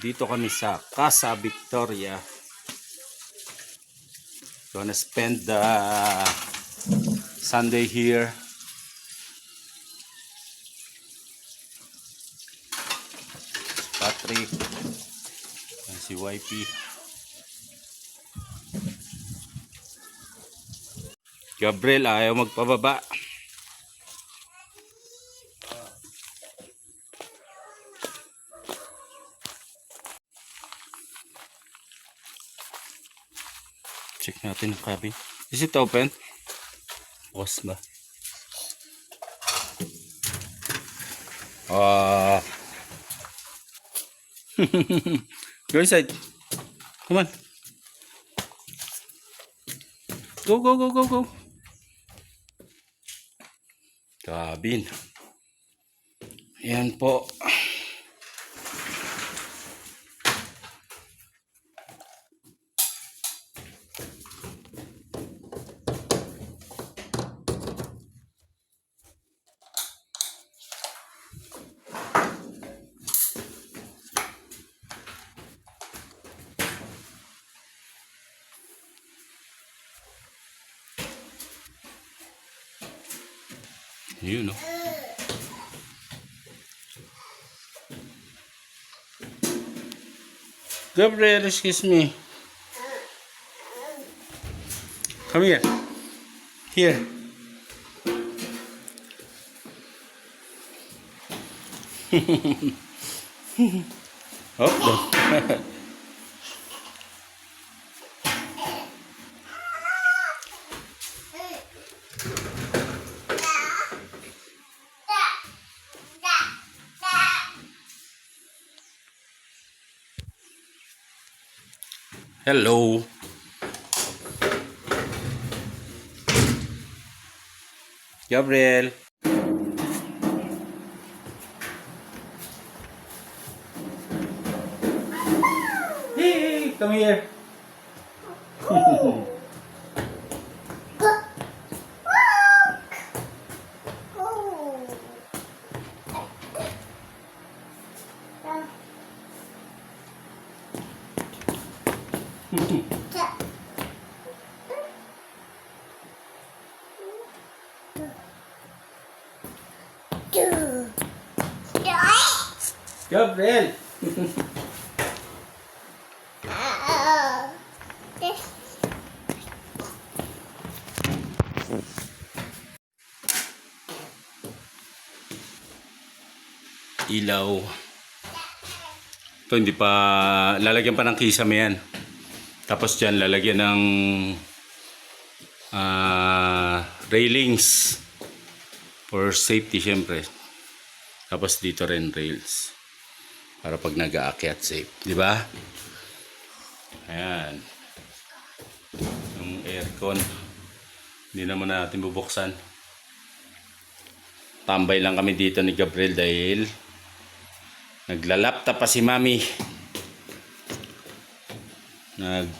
Dito kami sa Casa Victoria. Gonna spend the Sunday here. Patrick. Yan si YP. Gabriel ayaw magpababa. Check natin ang cabin. Is it open? Bukas ba? Ah. go inside. Come on. Go, go, go, go, go. Cabin. Yan po. You know. Gabriel, excuse me. Come here. Here. oh, no. Hello. Gabriel. Hey, come here. Gabriel. Ilaw. Ito hindi pa lalagyan pa ng kisame yan. Tapos dyan lalagyan ng ah, railings for safety syempre. Tapos dito rin rails para pag nag-aakyat safe, di ba? Ayan. Yung aircon hindi naman natin bubuksan. Tambay lang kami dito ni Gabriel dahil naglalaptop pa si Mami. Nag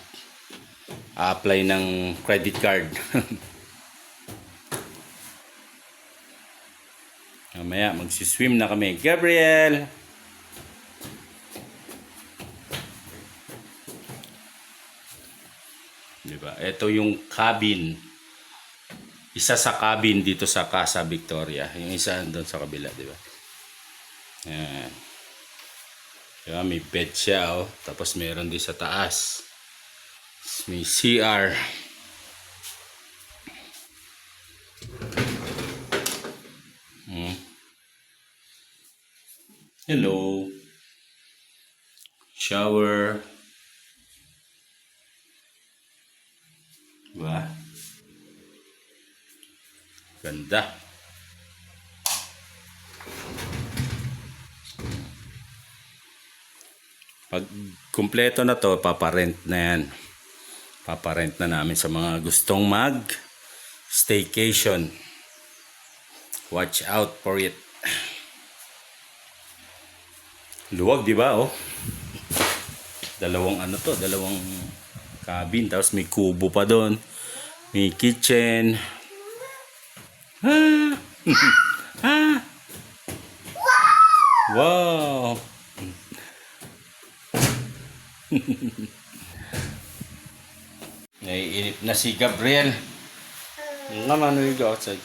apply ng credit card. Mamaya magsiswim na kami. Gabriel! Diba? Ito yung cabin. Isa sa cabin dito sa Casa Victoria. Yung isa doon sa kabila, di ba? Ayan. Diba? May bed siya, oh. Tapos meron din sa taas. May CR. Hmm. Hello. Shower. Ganda. Pag kumpleto na to, paparent na yan. Paparent na namin sa mga gustong mag staycation. Watch out for it. Luwag, di ba? Oh. Dalawang ano to, dalawang cabin. Tapos may kubo pa doon. May kitchen. Ah! ah! Wow! Naiinip na si Gabriel. Naman, we go outside.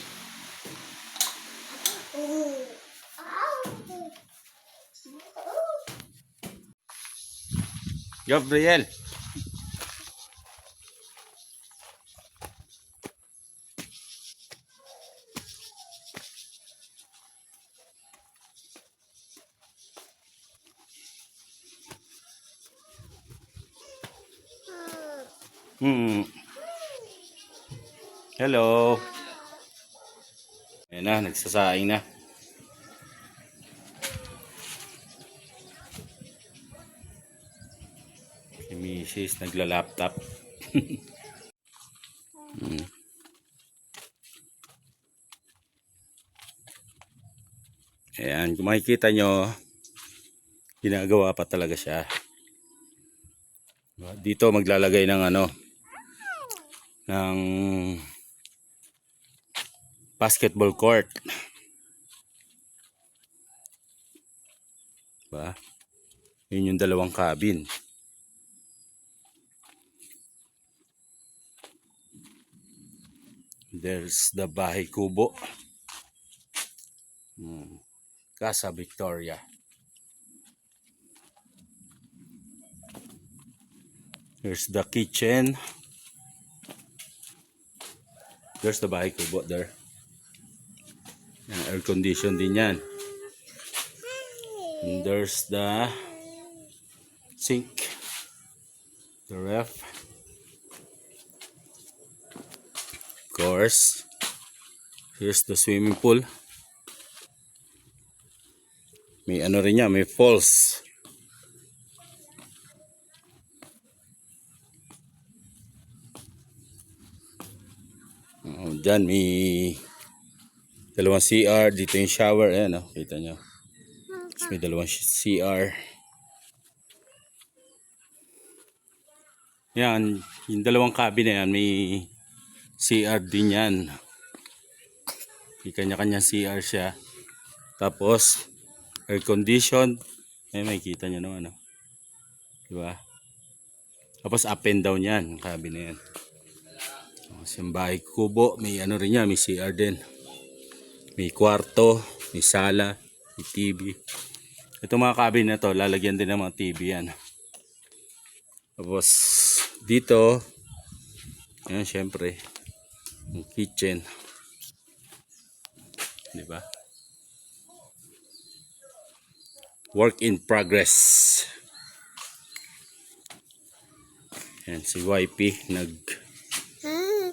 Gabriel. Hmm. Hello. Ayan na, nagsasaing na. Si Mrs. nagla-laptop. Hmm. Ayan, kung makikita nyo, ginagawa pa talaga siya. Dito maglalagay ng ano, ng basketball court. Ba? Yun yung dalawang cabin. There's the Bahay Kubo. Hmm. Casa Victoria. Here's the kitchen. There's the Bahay Kubo there. Yan, air condition din yan. And there's the sink. The ref. Of course. Here's the swimming pool. May ano rin yan, may falls. Dyan may dalawang CR. Dito yung shower. Ayan, oh, kita nyo. May dalawang CR. Yan, yung dalawang cabin na yan, may CR din yan. May kanya-kanya CR siya. Tapos, air condition. Ay, may kita nyo naman, oh. Diba? Tapos up and down yan, cabin na yan. Tapos yung bahay kubo, may ano rin yan, may CR din. May kwarto, may sala, may TV. Ito mga cabin na to, lalagyan din ng mga TV yan. Tapos dito, yan syempre, yung kitchen. Di ba? Work in progress. Yan, si YP nag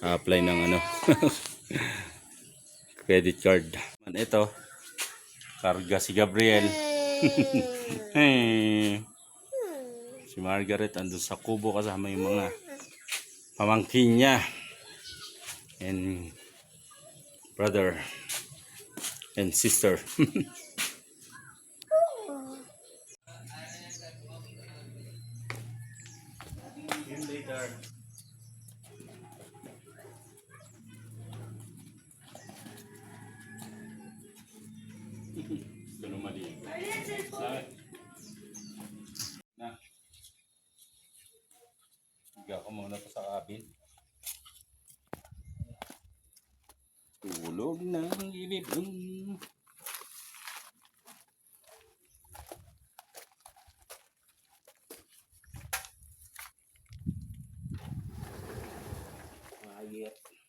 apply ng ano credit card. Ito, karga si Gabriel. Hey. Si Margaret andun sa kubo kasama yung mga pamangkin niya. And brother and sister. later. Higa ko muna pa sa cabin. Tulog ng ilibong. Quiet.